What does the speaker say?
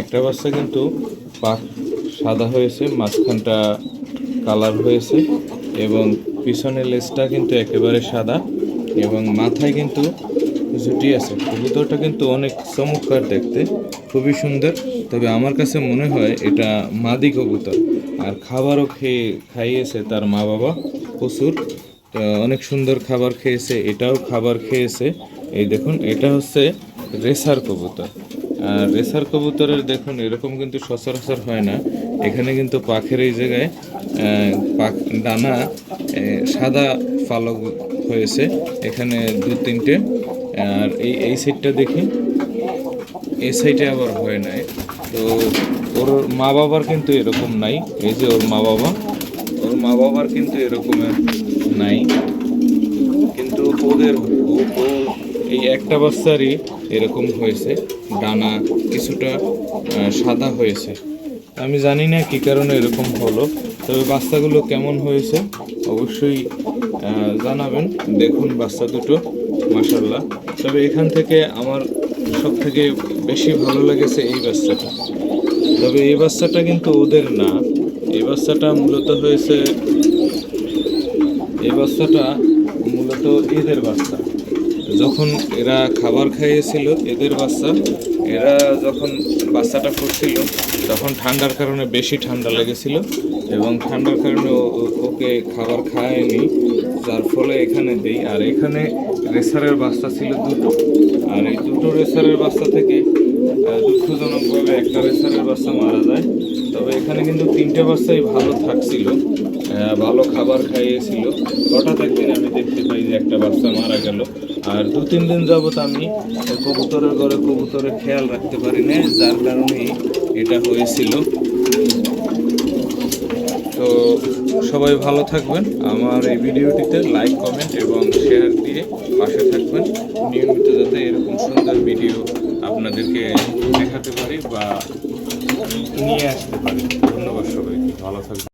একটা বাচ্চা কিন্তু পাক সাদা হয়েছে, মাঝখানটা কালার হয়েছে এবং পিছনের লেজটা কিন্তু একেবারে সাদা এবং মাথায় কিন্তু জুটি আছে। কবুতরটা কিন্তু অনেক চমৎকার দেখতে, খুবই সুন্দর। তবে আমার কাছে মনে হয় এটা মাদি কবুতর। আর খাবারও খেয়ে খাইয়েছে তার মা বাবা প্রচুর অনেক সুন্দর খাবার খেয়েছে, এটাও খাবার খেয়েছে। এই দেখুন, এটা হচ্ছে রেসার কবুতর। আর রেসার কবুতরের দেখুন, এরকম কিন্তু সচরাচর হয় না। এখানে কিন্তু পাখের এই জায়গায় পাখ, ডানা সাদা পালক হয়েছে। এখানে দু, তিনটে। আর এই এই সাইডটা দেখি এই সাইডে আবার হয় নাই। তো ওর মা বাবার কিন্তু এরকম নাই। এই যে ওর মা বাবা ওর মা বাবার কিন্তু এরকমের নাই। কিন্তু ওদের ও- এই একটা বাচ্চারই এরকম হয়েছে, ডানা কিছুটা সাদা হয়েছে। আমি জানি না কী কারণে এরকম হলো, তবে বাচ্চাগুলো কেমন হয়েছে অবশ্যই জানাবেন। দেখুন বাচ্চা দুটো মাসাল্লাহ তবে এখান থেকে আমার সব থেকে বেশি ভালো লেগেছে এই বাচ্চাটা। তবে এই বাচ্চাটা কিন্তু ওদের না। এই বাচ্চাটা মূলত হয়েছে, এই বাচ্চাটা মূলত এদের বাচ্চা। যখন এরা খাবার খাইয়েছিল, এদের বাচ্চা, এরা যখন বাচ্চাটা ফুটছিল তখন ঠান্ডার কারণে বেশি ঠান্ডা লেগেছিল এবং ঠান্ডার কারণে ওকে খাবার খায়নি যার ফলে এখানে দেই। আর এখানে রেসারের বাচ্চা ছিল দুটো। আর এই দুটো রেসারের বাচ্চা থেকে দুঃখজনকভাবে একটা রেসারের বাচ্চা মারা যায়। তবে এখানে কিন্তু তিনটে বাচ্চাই ভালো থাকছিল ভালো খাবার খাইয়েছিল। হঠাৎ একদিন আমি দেখতে পাই যে একটা বাচ্চা মারা গেল। আর দু তিন দিন যাবত আমি কবুতরের ঘরে কবুতরের খেয়াল রাখতে পারি না যার কারণে এটা হয়েছিল। তো সবাই ভালো থাকবেন। আমার এই ভিডিওটিতে লাইক কমেন্ট এবং শেয়ার দিয়ে পাশে থাকবেন। নিয়মিত যাতে এরকম সুন্দর ভিডিও আপনাদেরকে দেখাতে পারি বা নিয়ে আসতে পারি। ধন্যবাদ সবাইকে। ভালো থাকবেন।